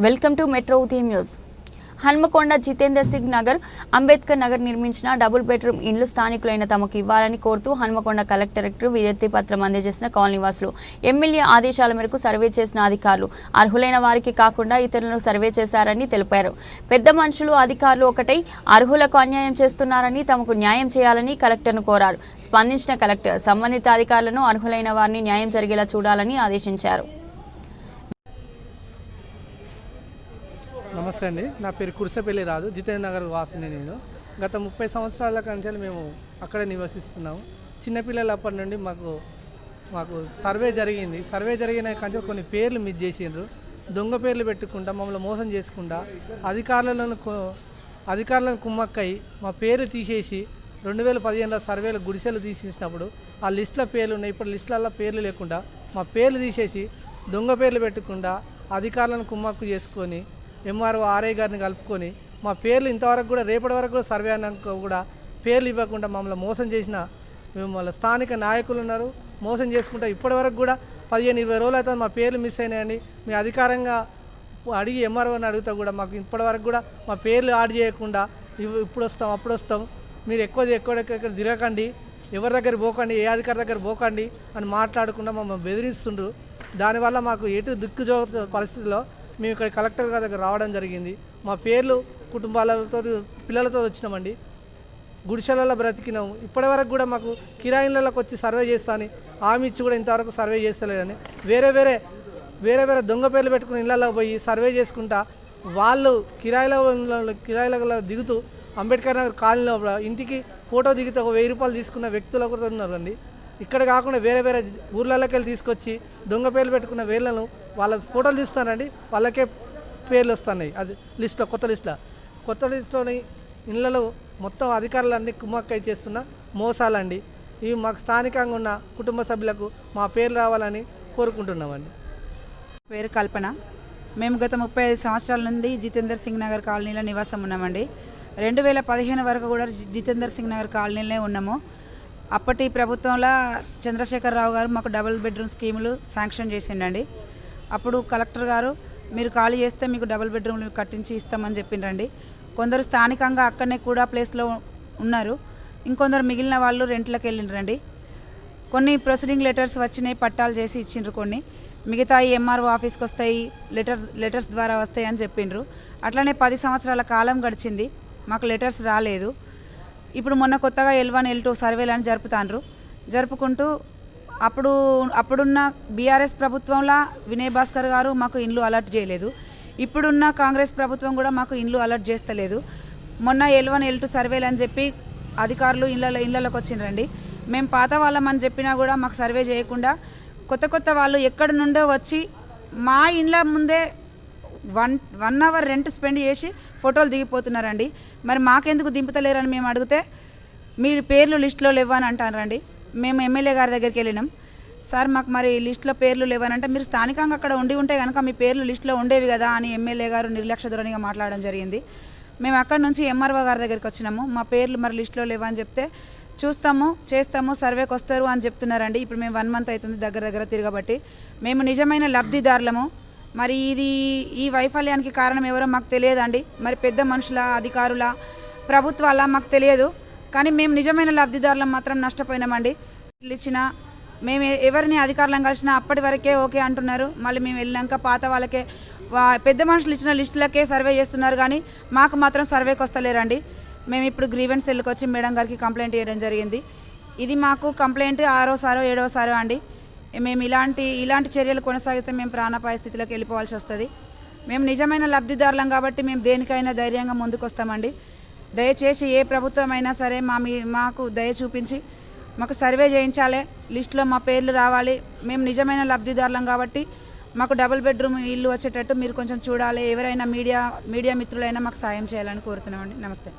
Welcome to metro ఉదయం news. Hanamkonda Jitender Singh Nagar Ambedkar Nagar నిర్మించిన double bedroom ఇండ్లు స్థానికులైన తమకు ఇవ్వాలని కోరుతూ హన్మకొండ కలెక్టరేట్ విజ్ఞప్తి పత్రం అందజేసిన కాలనీవాసులు. ఎమ్మెల్యే ఆదేశాల మేరకు సర్వే చేసిన అధికారులు అర్హులైన వారికి కాకుండా ఇతరులను సర్వే చేశారని తెలిపారు. పెద్ద మనుషులు అధికారులు ఒకటై అర్హులకు అన్యాయం చేస్తున్నారని తమకు న్యాయం చేయాలని కలెక్టర్ను కోరారు. స్పందించిన కలెక్టర్ సంబంధిత అధికారులను అర్హులైన వారిని న్యాయం జరిగేలా చూడాలని ఆదేశించారు. నమస్తే అండి. నా పేరు కురిసపల్లి రాదు జితేంద్ర నగర్ వాసిని నేను. గత ముప్పై సంవత్సరాల కంచెలు మేము అక్కడే నివసిస్తున్నాము చిన్నపిల్లలు అప్పటి నుండి మాకు మాకు సర్వే జరిగింది. సర్వే జరిగిన కంచె కొన్ని పేర్లు మిస్ చేసిండ్రు. దొంగ పేర్లు పెట్టుకుంటా మమ్మల్ని మోసం చేసుకుంటా అధికారులను అధికారులను కుమ్మక్కయి మా పేరు తీసేసి రెండు వేల పదిహేనులో సర్వేలు గుడిసెలు తీసేసినప్పుడు ఆ లిస్టులో పేర్లు ఉన్నాయి. ఇప్పుడు లిస్టులలో పేర్లు లేకుండా మా పేర్లు తీసేసి దొంగ పేర్లు పెట్టకుండా అధికారులను కుమ్మక్కు చేసుకొని ఎంఆర్ఓ ఆర్ఐ గారిని కలుపుకొని మా పేర్లు ఇంతవరకు కూడా రేపటి వరకు కూడా సర్వే అన్నాక కూడా పేర్లు ఇవ్వకుండా మమ్మల్ని మోసం చేసిన మేము స్థానిక నాయకులు ఉన్నారు. మోసం చేసుకుంటా ఇప్పటి వరకు కూడా పదిహేను ఇరవై రోజులు అవుతుంది మా పేర్లు మిస్ అయినాయండి మీ అధికారంగా అడిగి ఎంఆర్ఓని అడుగుతా కూడా మాకు ఇప్పటి వరకు కూడా మా పేర్లు యాడ్ చేయకుండా ఇప్పుడు వస్తాం అప్పుడు వస్తాం. మీరు ఎక్కువ ఎక్కడెక్కడ తిరగకండి. ఎవరి దగ్గర పోకండి ఏ అధికారి దగ్గర పోకండి అని మాట్లాడకుండా మమ్మల్ని బెదిరిస్తుండ్రు. దానివల్ల మాకు ఎటు దిక్కు పరిస్థితిలో మేము ఇక్కడ కలెక్టర్ గారి దగ్గర రావడం జరిగింది. మా పేర్లు కుటుంబాలతో పిల్లలతో వచ్చినామండి. గుడిసెలలో బ్రతికినాము. ఇప్పటివరకు కూడా మాకు కిరాయిలలోకి వచ్చి సర్వే చేస్తా అని హామీ ఇచ్చి కూడా ఇంతవరకు సర్వే చేస్తలేదని. వేరే వేరే వేరే వేరే దొంగ పేర్లు పెట్టుకుని ఇళ్ళల్లో పోయి సర్వే చేసుకుంటా వాళ్ళు కిరాయిల కిరాయిల దిగుతూ అంబేద్కర్ నగర్ కాలనీలో ఇంటికి ఫోటో దిగితే ఒక వెయ్యి రూపాయలు తీసుకున్న వ్యక్తులు కూడా ఉన్నారండి. ఇక్కడ కాకుండా వేరే వేరే ఊర్లలోకి వెళ్ళి తీసుకొచ్చి దొంగ పేర్లు పెట్టుకున్న వేళ్ళను వాళ్ళ ఫోటోలు తీస్తానండి. వాళ్ళకే పేర్లు వస్తున్నాయి. అది లిస్ట్లో కొత్త లిస్ట్లో. కొత్త లిస్టులోని ఇళ్ళలో మొత్తం అధికారులన్నీ కుమ్మక్కై చేస్తున్న మోసాలండి. ఇవి మాకు స్థానికంగా ఉన్న కుటుంబ సభ్యులకు మా పేరు రావాలని కోరుకుంటున్నామండి. పేరు కల్పన. మేము గత ముప్పై ఐదు సంవత్సరాల నుండి జితేందర్ సింగ్ నగర్ కాలనీలో నివాసం ఉన్నామండి. రెండు వేల పదిహేను వరకు కూడా జితేందర్ సింగ్ నగర్ కాలనీలోనే ఉన్నాము. అప్పటి ప్రభుత్వంలో చంద్రశేఖరరావు గారు మాకు డబుల్ బెడ్రూమ్ స్కీములు శాంక్షన్ చేసిండండి. అప్పుడు కలెక్టర్ గారు మీరు ఖాళీ చేస్తే మీకు డబుల్ బెడ్రూమ్లు కట్టించి ఇస్తామని చెప్పిండ్రండి కొందరు స్థానికంగా అక్కడనే కూడా ప్లేస్లో ఉన్నారు. ఇంకొందరు మిగిలిన వాళ్ళు రెంట్లకు వెళ్ళిండ్రండి. కొన్ని ప్రొసీడింగ్ లెటర్స్ వచ్చినాయి పట్టాలు చేసి ఇచ్చిండ్రు కొన్ని. మిగతా ఎంఆర్ఓ ఆఫీస్కి వస్తాయి లెటర్ లెటర్స్ ద్వారా వస్తాయి అని చెప్పిండ్రు. అట్లనే పది సంవత్సరాల కాలం గడిచింది. మాకు లెటర్స్ రాలేదు. ఇప్పుడు మొన్న కొత్తగా ఎల్ వన్ ఎల్ టూ సర్వేలు అని జరుపుతాండ్రు. జరుపుకుంటూ అప్పుడు అప్పుడున్న బీఆర్ఎస్ ప్రభుత్వంలో వినయ్ భాస్కర్ గారు మాకు ఇండ్లు అలర్ట్ చేయలేదు. ఇప్పుడున్న కాంగ్రెస్ ప్రభుత్వం కూడా మాకు ఇండ్లు అలర్ట్ చేస్తలేదు. మొన్న ఎల్ వన్ ఎల్ టూ సర్వేలు అని చెప్పి అధికారులు ఇళ్ళ ఇళ్ళలోకి వచ్చిండ్రండి. మేము పాత వాళ్ళమని చెప్పినా కూడా మాకు సర్వే చేయకుండా కొత్త కొత్త వాళ్ళు ఎక్కడి నుండో వచ్చి మా ఇండ్ల ముందే one one hour rent spend చేసి ఫోటోలు దిగిపోతున్నారండి. మరి మాకెందుకు దింపుతలేరని మేము అడిగితే మీ పేర్లు లిస్టులో లేవని అంటారండి మేము ఎమ్మెల్యే గారి దగ్గరికి వెళ్ళినాం. సార్ మాకు మరి లిస్టులో పేర్లు లేవనంటే మీరు స్థానికంగా అక్కడ ఉండి ఉంటే కనుక మీ పేర్లు లిస్టులో ఉండేవి కదా అని ఎమ్మెల్యే గారు నిర్లక్ష్య ధోరణిగా మాట్లాడడం జరిగింది. మేము అక్కడ నుంచి ఎంఆర్ఓ గారి దగ్గరికి వచ్చినాము. మా పేర్లు మరి లిస్టులో లేవని చెప్తే చూస్తాము చేస్తాము సర్వేకి వస్తారు అని చెప్తున్నారండి. ఇప్పుడు మేము వన్ మంత్ అవుతుంది దగ్గర దగ్గర తిరగబట్టి. మేము నిజమైన లబ్ధిదారులము. మరి ఇది ఈ వైఫల్యానికి కారణం ఎవరో మాకు తెలియదండి. మరి పెద్ద మనుషుల అధికారుల ప్రభుత్వాల మాకు తెలియదు. కానీ మేము నిజమైన లబ్ధిదారులం మాత్రం నష్టపోయినామండి. ఇచ్చిన మేము ఎవరిని అధికారులను కలిసినా అప్పటి వరకే ఓకే అంటున్నారు. మళ్ళీ మేము వెళ్ళినాక పాత వాళ్ళకే వా- పెద్ద మనుషులు ఇచ్చిన లిస్టులకే సర్వే చేస్తున్నారు కానీ మాకు మాత్రం సర్వేకి వస్తలేరండి. మేము ఇప్పుడు గ్రీవెన్స్ సెల్కి వచ్చి మేడం గారికి కంప్లైంట్ చేయడం జరిగింది. ఇది మాకు కంప్లైంట్ ఆరోసారో ఏడోసారో అండి. మేము ఇలాంటి ఇలాంటి చర్యలు కొనసాగితే మేము ప్రాణాపాయ స్థితిలోకి వెళ్ళిపోవాల్సి వస్తుంది. మేము నిజమైన లబ్ధిదారులం కాబట్టి మేము దేనికైనా ధైర్యంగా ముందుకొస్తామండి. దయచేసి ఏ ప్రభుత్వం అయినా సరే మా మీ మాకు దయ చూపించి మాకు సర్వే చేయించాలి. లిస్టులో మా పేర్లు రావాలి. మేము నిజమైన లబ్ధిదారులం కాబట్టి మాకు డబుల్ బెడ్రూమ్ ఇల్లు వచ్చేటట్టు మీరు కొంచెం చూడాలి. ఎవరైనా మీడియా మీడియా మిత్రులైనా మాకు సాయం చేయాలని కోరుతున్నామండి. నమస్తే.